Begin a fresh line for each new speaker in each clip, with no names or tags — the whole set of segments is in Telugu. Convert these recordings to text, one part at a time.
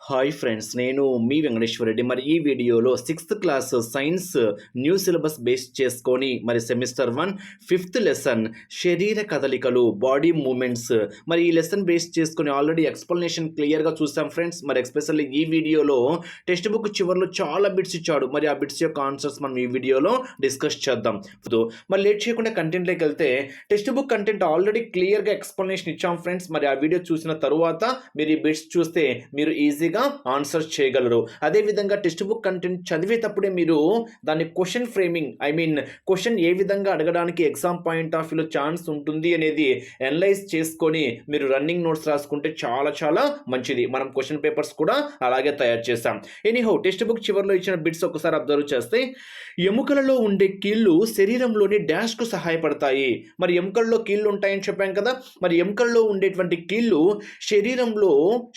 హాయ్ ఫ్రెండ్స్ నేను మీ వెంకటేశ్వర రెడ్డి. మరి ఈ వీడియోలో sixth class science new syllabus base చేసుకొని మరి సెమిస్టర్ వన్ ఫిఫ్త్ లెసన్ శరీర కదలికలు బాడీ మూమెంట్స్ మరి ఈ లెసన్ బేస్ చేసుకొని ఆల్రెడీ ఎక్స్ప్లెనేషన్ క్లియర్గా చూసాం ఫ్రెండ్స్. మరి ఎక్స్పెషల్లీ ఈ వీడియోలో టెక్స్ట్ బుక్ చివరిలో చాలా బిట్స్ ఇచ్చాడు. మరి ఆ బిట్స్ యొక్క ఆన్సర్స్ మనం ఈ వీడియోలో డిస్కస్ చేద్దాం. మరి లేట్ చేయకుండా కంటెంట్లోకి వెళ్తే టెక్స్ట్ బుక్ కంటెంట్ ఆల్రెడీ క్లియర్గా ఎక్స్ప్లెనేషన్ ఇచ్చాం ఫ్రెండ్స్. మరి ఆ వీడియో చూసిన తర్వాత మీరు ఈ బిట్స్ చూస్తే మీరు ఈజీ ఈజీగా ఆన్సర్ చేయగలరు. అదేవిధంగా టెక్స్ట్ బుక్ కంటెంట్ చదివేటప్పుడే మీరు దాని question framing I mean question ఏ విధంగా అడగడానికి ఎగ్జామ్ పాయింట్ ఆఫ్ వ్యూలో ఛాన్స్ ఉంటుంది అనేది అనలైజ్ చేసుకొని మీరు రన్నింగ్ నోట్స్ రాసుకుంటే చాలా చాలా మంచిది. మనం క్వశ్చన్ పేపర్స్ కూడా అలాగే తయారు చేస్తాం ఎనీహో టెక్స్ట్ బుక్ చివరిలో ఇచ్చిన బిట్స్ ఒకసారి అబ్జర్వ్ చేస్తే ఎముకలలో ఉండే కీళ్ళు శరీరంలోని డాష్కు సహాయపడతాయి. మరి ఎముకల్లో కీళ్ళు ఉంటాయని చెప్పాం కదా మరి ఎముకల్లో ఉండేటువంటి కీళ్ళు శరీరంలో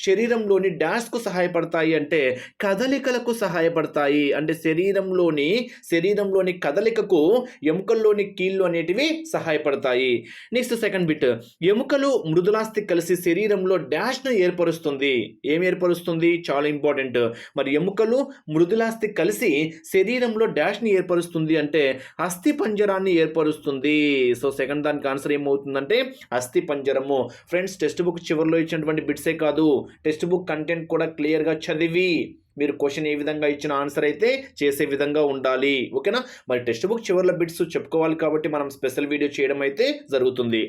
శరీరంలోని డాష్కు సహాయపడతాయి అంటే కదలికలకు సహాయపడతాయి. అంటే శరీరంలోని శరీరంలోని కదలికకు ఎముకల్లోని కీళ్ళు అనేటివి సహాయపడతాయి. Next second bit. ఎముకలు మృదులాస్తి కలిసి శరీరంలో డాష్ను ఏర్పరుస్తుంది. ఏం ఏర్పరుస్తుంది? చాలా ఇంపార్టెంట్. మరి ఎముకలు మృదులాస్తి కలిసి శరీరంలో డాష్ని ఏర్పరుస్తుంది అంటే అస్థి పంజరాన్ని ఏర్పరుస్తుంది. సో సెకండ్ దానికి ఆన్సర్ ఏమవుతుందంటే అస్థి పంజరము ఫ్రెండ్స్ టెక్స్ట్ బుక్ చివరిలో ఇచ్చినటువంటి బిట్సే కాదు. టెక్స్ట్ బుక్ కంటెంట్ కూడా క్లియర్గా చదివి మీరు క్వశ్చన్ ఏ విధంగా ఇచ్చిన ఆన్సర్ అయితే చేసే విధంగా ఉండాలి. ఓకేనా? మరి టెక్స్ట్ బుక్ చివరిలో బిట్స్ చెప్పుకోవాలి కాబట్టి మనం స్పెషల్ వీడియో చేయడం అయితే జరుగుతుంది.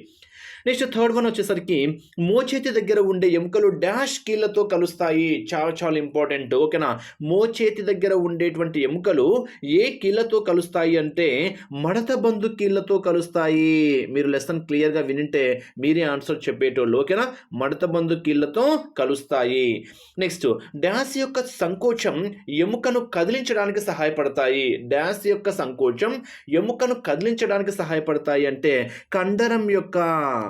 నెక్స్ట్ థర్డ్ వన్ వచ్చేసరికి మోచేతి దగ్గర ఉండే ఎముకలు డాష్ కీళ్ళతో కలుస్తాయి. చాలా చాలా ఇంపార్టెంట్. ఓకేనా? మోచేతి దగ్గర ఉండేటువంటి ఎముకలు ఏ కీళ్ళతో కలుస్తాయి అంటే మడత బంధు కీళ్ళతో కలుస్తాయి. మీరు లెసన్ క్లియర్గా వినింటే మీరే ఆన్సర్ చెప్పేటోళ్ళు. ఓకేనా? మడత బంధు కీళ్ళతో కలుస్తాయి. నెక్స్ట్ డాష్ యొక్క సంకోచం ఎముకను కదిలించడానికి సహాయపడతాయి. డాష్ యొక్క సంకోచం ఎముకను కదిలించడానికి సహాయపడతాయి అంటే కండరం యొక్క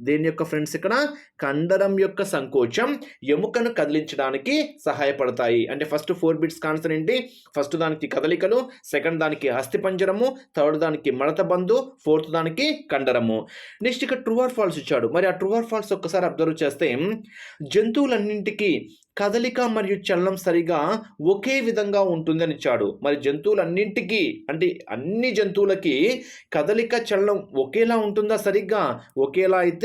దేని యొక్క ఫ్రెండ్స్ ఇక్కడ కండరం యొక్క సంకోచం ఎముకను కదిలించడానికి సహాయపడతాయి. అంటే ఫస్ట్ ఫోర్ బిట్స్ కాన్సర్ ఏంటి? ఫస్ట్ దానికి కదలికలు సెకండ్ దానికి అస్థిపంజరము థర్డ్ దానికి మడత బంధు ఫోర్త్ దానికి కండరము. నెక్స్ట్ ఇక్కడ ట్రూ ఆర్ ఫాల్స్ ఇచ్చాడు. మరి ఆ ట్రూ ఆర్ ఫాల్స్ ఒక్కసారి అబ్జర్వ్ చేస్తే జంతువులన్నింటికి కదలిక మరియు చలనం సరిగా ఒకే విధంగా ఉంటుందని ఇచ్చాడు. మరి జంతువులన్నింటికి అంటే అన్ని జంతువులకి కదలిక చలనం ఒకేలా ఉంటుందా సరిగ్గా? ఒకేలా అయితే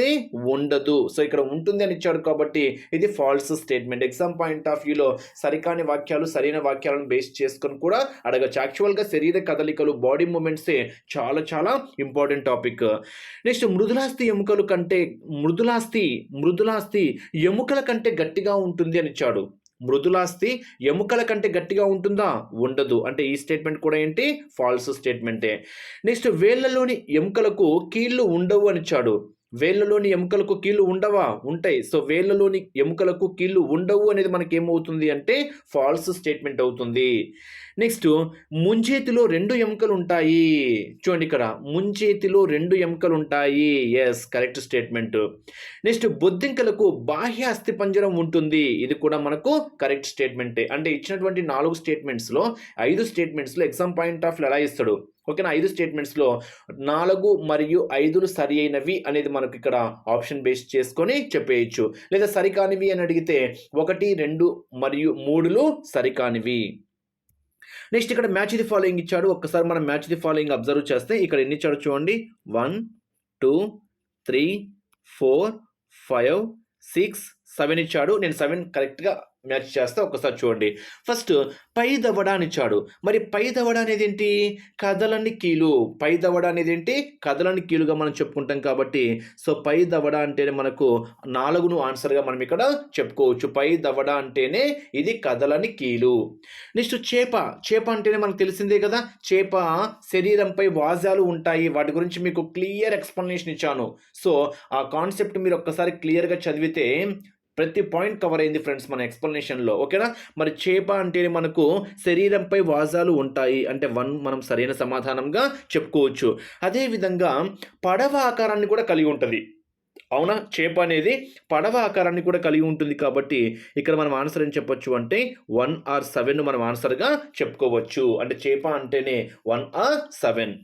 ఉండదు. సో ఇక్కడ ఉంటుంది అని ఇచ్చాడు కాబట్టి ఇది false statement exam point of వ్యూలో సరికాని వాక్యాలు సరైన వాక్యాలను బేస్ చేసుకొని కూడా అడగచ్చు. యాక్చువల్గా శరీర కదలికలు బాడీ మూమెంట్సే చాలా చాలా ఇంపార్టెంట్ టాపిక్ నెక్స్ట్ మృదులాస్తి ఎముకలు కంటే మృదులాస్తి మృదులాస్తి ఎముకల కంటే గట్టిగా ఉంటుంది అని ఇచ్చాడు. మృదులాస్తి ఎముకల కంటే గట్టిగా ఉంటుందా? ఉండదు. అంటే ఈ స్టేట్మెంట్ కూడా ఏంటి? ఫాల్స్ స్టేట్మెంటే నెక్స్ట్ వేళ్ళలోని ఎముకలకు కీళ్ళు ఉండవు అని వేళ్ళలోని వేళ్ళలోని ఎముకలకు కీళ్ళు ఉండవా? ఉంటాయి. సో వేళ్ళలోని ఎముకలకు కీళ్ళు ఉండవు అనేది మనకి ఏమవుతుంది అంటే ఫాల్స్ స్టేట్మెంట్ అవుతుంది. నెక్స్ట్ ముంచేతిలో రెండు ఎముకలు ఉంటాయి. చూడండి ఇక్కడ ముంచేతిలో రెండు ఎముకలు ఉంటాయి. ఎస్ కరెక్ట్ స్టేట్మెంట్ నెక్స్ట్ బొద్దింకలకు బాహ్య అస్థిపంజరం ఉంటుంది. ఇది కూడా మనకు కరెక్ట్ స్టేట్మెంటే అంటే ఇచ్చినటువంటి నాలుగు స్టేట్మెంట్స్లో ఐదు స్టేట్మెంట్స్లో ఎగ్జామ్ పాయింట్ ఆఫ్ ఎలా ఇస్తాడు? ఓకేనా ఐదు స్టేట్మెంట్స్లో నాలుగు మరియు ఐదులు సరి అయినవి అనేది మనకు ఇక్కడ ఆప్షన్ బేస్ చేసుకొని చెప్పేయచ్చు. లేదా సరికానివి అని అడిగితే ఒకటి రెండు మరియు మూడులు సరికానివి నెక్స్ట్ ఇక్కడ మ్యాచ్ ది ఫాలోయింగ్ ఇచ్చాడు. ఒక్కసారి మనం మ్యాచ్ ది ఫాలోయింగ్ అబ్జర్వ్ చేస్తే ఇక్కడ ఎన్ని ఇచ్చాడు చూడండి. One two three four five six seven ఇచ్చాడు. నేను సెవెన్ కరెక్ట్గా మ్యాచ్ చేస్తే ఒకసారి చూడండి. ఫస్ట్ పై దవడ అని మరి పై దవడ అనేది ఏంటి కదలని కీలు. పై దవడ అనేది ఏంటి కదలని కీలుగా మనం చెప్పుకుంటాం కాబట్టి సో పై దవడ అంటేనే మనకు నాలుగును ఆన్సర్గా మనం ఇక్కడ చెప్పుకోవచ్చు. పై దవడ అంటేనే ఇది కదలని కీలు. నెక్స్ట్ చేప. చేప అంటేనే మనకు తెలిసిందే కదా? చేప శరీరంపై వాజాలు ఉంటాయి. వాటి గురించి మీకు క్లియర్ ఎక్స్ప్లెనేషన్ ఇచ్చాను. సో ఆ కాన్సెప్ట్ మీరు ఒక్కసారి క్లియర్గా చదివితే ప్రతి పాయింట్ కవర్ అయింది ఫ్రెండ్స్ మన ఎక్స్ప్లెనేషన్లో ఓకేనా? మరి చేప అంటే మనకు శరీరంపై వాజాలు ఉంటాయి అంటే వన్ మనం సరైన సమాధానంగా చెప్పుకోవచ్చు. అదేవిధంగా పడవ ఆకారాన్ని కూడా కలిగి ఉంటుంది. అవునా? చేప అనేది పడవ ఆకారాన్ని కూడా కలిగి ఉంటుంది కాబట్టి ఇక్కడ మనం ఆన్సర్ ఏం చెప్పొచ్చు అంటే వన్ ఆర్ సెవెన్ మనం ఆన్సర్గా చెప్పుకోవచ్చు. అంటే చేప అంటేనే వన్ ఆర్ సెవెన్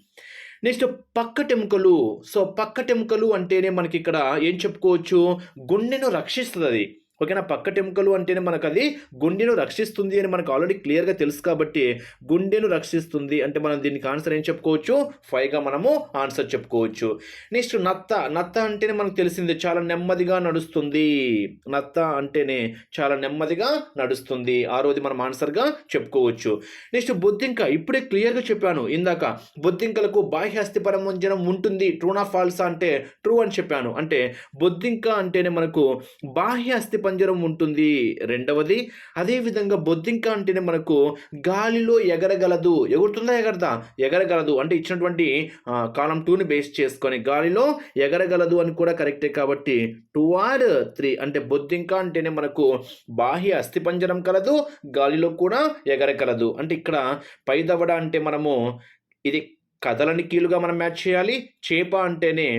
నెక్స్ట్ పక్కటెముకలు. సో పక్కటెముకలు అంటేనే మనకి ఇక్కడ ఏం చెప్పుకోవచ్చు? గుండెను రక్షిస్తుంది. అది ఓకేనా? పక్కటెముకలు అంటేనే మనకు అది గుండెను రక్షిస్తుంది అని మనకు ఆల్రెడీ క్లియర్గా తెలుసు కాబట్టి గుండెను రక్షిస్తుంది అంటే మనం దీనికి ఆన్సర్ ఏం చెప్పుకోవచ్చు? ఫైవ్గా మనము ఆన్సర్ చెప్పుకోవచ్చు. నెక్స్ట్ నత్త. నత్త అంటేనే మనకు తెలిసింది చాలా నెమ్మదిగా నడుస్తుంది. నత్త అంటేనే చాలా నెమ్మదిగా నడుస్తుంది. ఆరోది మనం ఆన్సర్గా చెప్పుకోవచ్చు. నెక్స్ట్ బొద్దింక. ఇప్పుడే క్లియర్గా చెప్పాను. ఇందాక బొద్దింకలకు బాహ్యాస్తి పరమంజనం ఉంటుంది. ట్రూనా ఫాల్సా అంటే ట్రూ అని చెప్పాను. అంటే బొద్దింక అంటేనే మనకు బాహ్యాస్తి పంజరం ఉంటుంది. రెండవది అదేవిధంగా బొద్దింక అంటేనే మనకు గాలిలో ఎగరగలదు. ఎగురుతుందా ఎగరదా? ఎగరగలదు. అంటే ఇచ్చినటువంటి కాలం టూని బేస్ చేసుకొని గాలిలో ఎగరగలదు అని కూడా కరెక్టే కాబట్టి టూ ఆర్ త్రీ అంటే బొద్దింక అంటేనే మనకు బాహ్య అస్థిపంజరం కలదు గాలిలో కూడా ఎగరగలదు. అంటే ఇక్కడ పైదవడ అంటే మనము ఇది కథలని కీలుగా మనం మ్యాచ్ చేయాలి చేప అంటేనే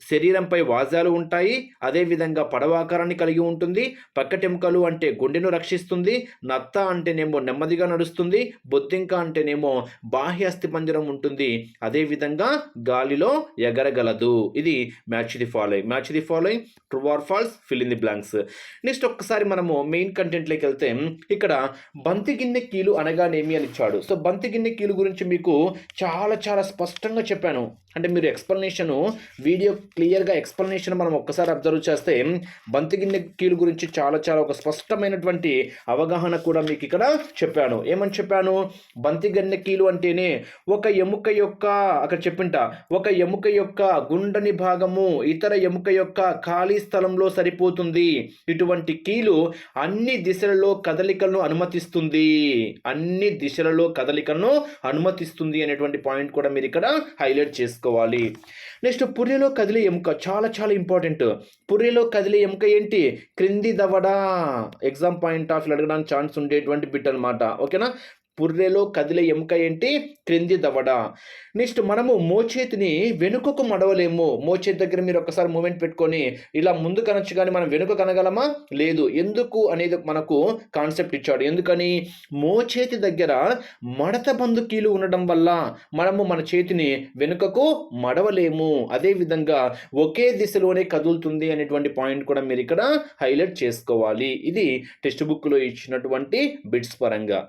శరీరంపై వాజాలు ఉంటాయి అదేవిధంగా పడవాకారాన్ని కలిగి ఉంటుంది. పక్కటెముకలు అంటే గుండెను రక్షిస్తుంది. నత్త అంటేనేమో నెమ్మదిగా నడుస్తుంది. బొద్దింక అంటేనేమో బాహ్య అస్థిపంజరం ఉంటుంది. అదేవిధంగా గాలిలో ఎగరగలదు. ఇది match the following. Match the following true or false fill in the blanks. Next ఒక్కసారి మనము మెయిన్ కంటెంట్లోకి వెళ్తే ఇక్కడ బంతి గిన్నె కీలు అనగానేమి అని ఇచ్చాడు. సో బంతి గిన్నె కీలు గురించి మీకు చాలా చాలా స్పష్టంగా చెప్పాను. అంటే మీరు ఎక్స్ప్లెనేషను వీడియో క్లియర్గా ఎక్స్ప్లెనేషన్ మనం ఒక్కసారి అబ్జర్వ్ చేస్తే బంతి గిన్నె కీలు గురించి చాలా చాలా ఒక స్పష్టమైనటువంటి అవగాహన కూడా మీకు ఇక్కడ చెప్పాను. ఏమని చెప్పాను? బంతిగిన్నె కీలు అంటేనే ఒక ఎముక యొక్క అక్కడ చెప్పింట ఒక ఎముక యొక్క గుండని భాగము ఇతర ఎముక యొక్క ఖాళీ స్థలంలో సరిపోతుంది. ఇటువంటి కీలు అన్ని దిశలలో కదలికలను అనుమతిస్తుంది. అన్ని దిశలలో కదలికలను అనుమతిస్తుంది అనేటువంటి పాయింట్ కూడా మీరు ఇక్కడ హైలైట్ చేసుకోవాలి నెక్స్ట్ పుర్రెలో కదిలే ఎముక చాలా చాలా ఇంపార్టెంట్. పుర్రెలో కదిలే ఎముక ఏంటి? క్రింది దవడ. ఎగ్జామ్ పాయింట్ ఆఫ్ అడగడానికి ఛాన్స్ ఉండేటువంటి బిట్ అనమాట ఓకేనా? పుర్రెలో కదిలే ఎముక ఏంటి? క్రింది దవడ. నెక్స్ట్ మనము మోచేతిని వెనుకకు మడవలేము. మోచేతి దగ్గర మీరు ఒకసారి మూమెంట్ పెట్టుకొని ఇలా ముందు కనొచ్చు కానీ మనం వెనుక కనగలమా? లేదు. ఎందుకు అనేది మనకు కాన్సెప్ట్ ఇచ్చాడు. ఎందుకని? మోచేతి దగ్గర మడత బందుకీలు ఉండడం వల్ల మనము మన చేతిని వెనుకకు మడవలేము. అదేవిధంగా ఒకే దిశలోనే కదులుతుంది అనేటువంటి పాయింట్ కూడా మీరు ఇక్కడ హైలైట్ చేసుకోవాలి. ఇది టెక్స్ట్ బుక్లో ఇచ్చినటువంటి బిట్స్ పరంగా.